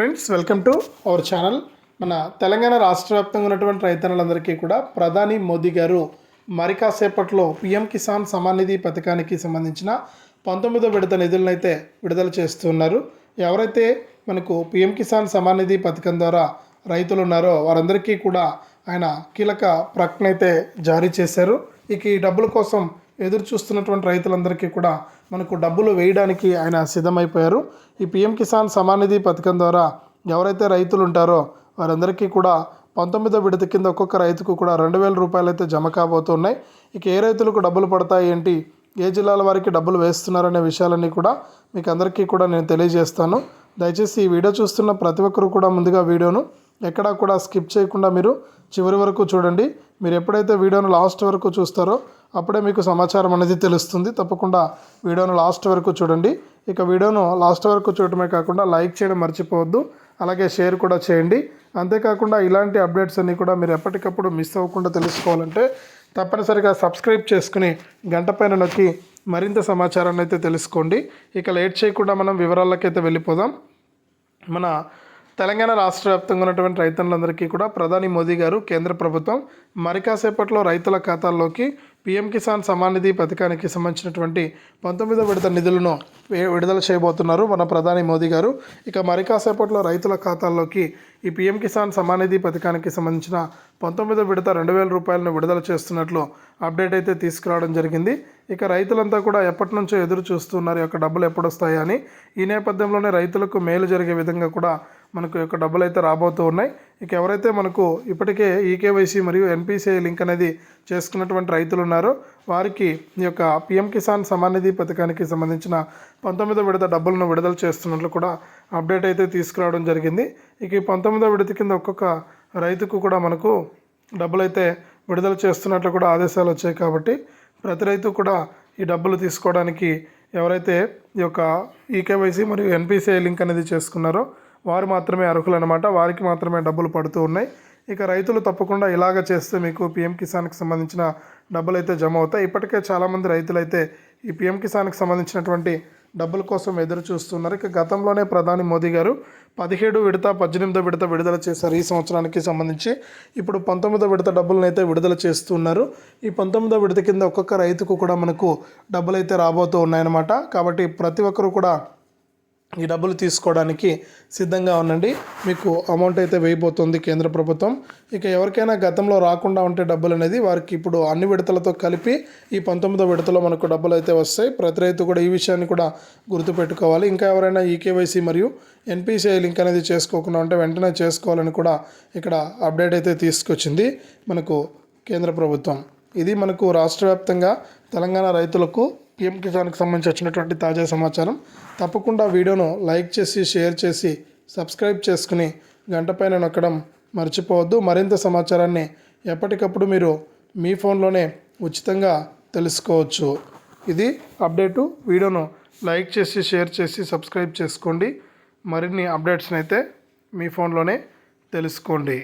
Friends welcome to our channel. మన తెలంగాణ రాష్ట్ర వ్యాప్తంగా ఉన్నటువంటి రైతన్నులందరికీ కూడా ప్రధాని మోదీ గారు మరి కాసేపట్లో పిఎం కిసాన్ సమాన్ నిధి పథకానికి సంబంధించిన పంతొమ్మిదో విడత నిధులను అయితే విడుదల చేస్తున్నారు. ఎవరైతే మనకు పిఎం కిసాన్ సమాన్ నిధి పథకం ద్వారా రైతులు ఉన్నారో వారందరికీ కూడా ఆయన కీలక ప్రకటన అయితే జారీ చేశారు. ఇక ఈ డబ్బుల కోసం ఎదురు చూస్తున్నటువంటి రైతులందరికీ కూడా మనకు డబ్బులు వేయడానికి ఆయన సిద్ధమైపోయారు. ఈ పిఎం కిసాన్ సమానిధి పథకం ద్వారా ఎవరైతే రైతులు ఉంటారో వారందరికీ కూడా పంతొమ్మిదో విడత కింద ఒక్కొక్క రైతుకు కూడా రెండు వేల రూపాయలు అయితే జమ కాబోతున్నాయి. ఇక ఏ రైతులకు డబ్బులు పడతాయి ఏంటి? ఏ జిల్లాల వారికి డబ్బులు వేస్తున్నారనే విషయాలన్నీ కూడా మీకు అందరికీ కూడా నేను తెలియజేస్తాను. దయచేసి ఈ వీడియో చూస్తున్న ప్రతి ఒక్కరు కూడా ముందుగా వీడియోను ఎక్కడా కూడా స్కిప్ చేయకుండా మీరు చివరి వరకు చూడండి. మీరు ఎప్పుడైతే వీడియోను లాస్ట్ వరకు చూస్తారో అప్పుడే మీకు సమాచారం అనేది తెలుస్తుంది. తప్పకుండా వీడియోను లాస్ట్ వరకు చూడండి. ఇక వీడియోను లాస్ట్ వరకు చూడటమే కాకుండా లైక్ చేయడం మర్చిపోవద్దు. అలాగే షేర్ కూడా చేయండి. అంతేకాకుండా ఇలాంటి అప్డేట్స్ అన్నీ కూడా మీరు ఎప్పటికప్పుడు మిస్ అవ్వకుండా తెలుసుకోవాలంటే తప్పనిసరిగా సబ్స్క్రైబ్ చేసుకుని గంట పైన నొక్కి మరింత సమాచారాన్ని అయితే తెలుసుకోండి. ఇక లేట్ చేయకుండా మనం వివరాలకైతే వెళ్ళిపోదాం. మన తెలంగాణ రాష్ట్ర వ్యాప్తంగా ఉన్నటువంటి రైతులందరికీ కూడా ప్రధాని మోదీ గారు కేంద్ర ప్రభుత్వం మరి కాసేపట్లో రైతుల ఖాతాల్లోకి పీఎం కిసాన్ సమాన్ నిధి పథకానికి సంబంధించినటువంటి పంతొమ్మిదో విడత నిధులను విడుదల చేయబోతున్నారు మన ప్రధాని మోదీ గారు. ఇక మరి కాసేపట్లో రైతుల ఖాతాల్లోకి ఈ పీఎం కిసాన్ సమాన్ నిధి పథకానికి సంబంధించిన పంతొమ్మిదో విడత రెండు వేల రూపాయలను విడుదల చేస్తున్నట్లు అప్డేట్ అయితే తీసుకురావడం జరిగింది. ఇక రైతులంతా కూడా ఎప్పటి నుంచో ఎదురు చూస్తున్నారు యొక్క డబ్బులు ఎప్పుడు ఈ నేపథ్యంలోనే రైతులకు మేలు జరిగే విధంగా కూడా మనకు యొక్క డబ్బులు అయితే రాబోతూ ఉన్నాయి. ఇక ఎవరైతే మనకు ఇప్పటికే ఈకేవైసీ మరియు ఎన్పిసిఐ లింక్ అనేది చేసుకున్నటువంటి రైతులు ఉన్నారో వారికి ఈ యొక్క పిఎం కిసాన్ సమాన్ నిధి పథకానికి సంబంధించిన పంతొమ్మిదో విడత డబ్బులను విడుదల చేస్తున్నట్లు కూడా అప్డేట్ అయితే తీసుకురావడం జరిగింది. ఇక ఈ పంతొమ్మిదో విడత కింద ఒక్కొక్క రైతుకు కూడా మనకు డబ్బులు అయితే విడుదల చేస్తున్నట్లు కూడా ఆదేశాలు వచ్చాయి కాబట్టి ప్రతి రైతు కూడా ఈ డబ్బులు తీసుకోవడానికి ఎవరైతే ఈ యొక్క ఈకేవైసీ మరియు ఎన్పిసిఐ లింక్ అనేది చేసుకున్నారో వారు మాత్రమే అర్హులు అనమాట వారికి మాత్రమే డబ్బులు పడుతూ ఉన్నాయి. ఇక రైతులు తప్పకుండా ఇలాగ చేస్తే మీకు పిఎం కిసాన్కి సంబంధించిన డబ్బులు అయితే జమ అవుతాయి ఇప్పటికే చాలామంది రైతులు అయితే ఈ పిఎం కిసాన్కి సంబంధించినటువంటి డబ్బుల కోసం ఎదురు చూస్తున్నారు. ఇక గతంలోనే ప్రధాని మోదీ గారు పదిహేడు విడత పద్దెనిమిదో విడత విడుదల చేశారు. ఈ సంవత్సరానికి సంబంధించి ఇప్పుడు పంతొమ్మిదో విడత డబ్బులను అయితే విడుదల చేస్తున్నారు. ఈ పంతొమ్మిదో విడత కింద ఒక్కొక్క రైతుకు కూడా మనకు డబ్బులు అయితే రాబోతూ ఉన్నాయన్నమాట. కాబట్టి ప్రతి ఒక్కరు కూడా ఈ డబ్బులు తీసుకోవడానికి సిద్ధంగా ఉండండి. మీకు అమౌంట్ అయితే వేయబోతుంది కేంద్ర ప్రభుత్వం. ఇక ఎవరికైనా గతంలో రాకుండా ఉంటే డబ్బులు అనేది వారికి ఇప్పుడు అన్ని విడతలతో కలిపి ఈ పంతొమ్మిదో విడతలో మనకు డబ్బులు అయితే వస్తాయి. ప్రతి రైతు కూడా ఈ విషయాన్ని కూడా గుర్తుపెట్టుకోవాలి. ఇంకా ఎవరైనా ఈకేవైసీ మరియు ఎన్పిసిఐ లింక్ అనేది చేసుకోకుండా ఉంటే వెంటనే చేసుకోవాలని కూడా ఇక్కడ అప్డేట్ అయితే తీసుకొచ్చింది మనకు కేంద్ర ప్రభుత్వం. ఇది మనకు రాష్ట్ర వ్యాప్తంగా తెలంగాణ రైతులకు పిఎం కిసాన్కి సంబంధించి వచ్చినటువంటి తాజా సమాచారం. తప్పకుండా వీడియోను లైక్ చేసి షేర్ చేసి సబ్స్క్రైబ్ చేసుకుని గంట పైన నొక్కడం మర్చిపోవద్దు. మరింత సమాచారాన్ని ఎప్పటికప్పుడు మీరు మీ ఫోన్లోనే ఉచితంగా తెలుసుకోవచ్చు. ఇది అప్డేటు. వీడియోను లైక్ చేసి షేర్ చేసి సబ్స్క్రైబ్ చేసుకోండి. మరిన్ని అప్డేట్స్ని అయితే మీ ఫోన్లోనే తెలుసుకోండి.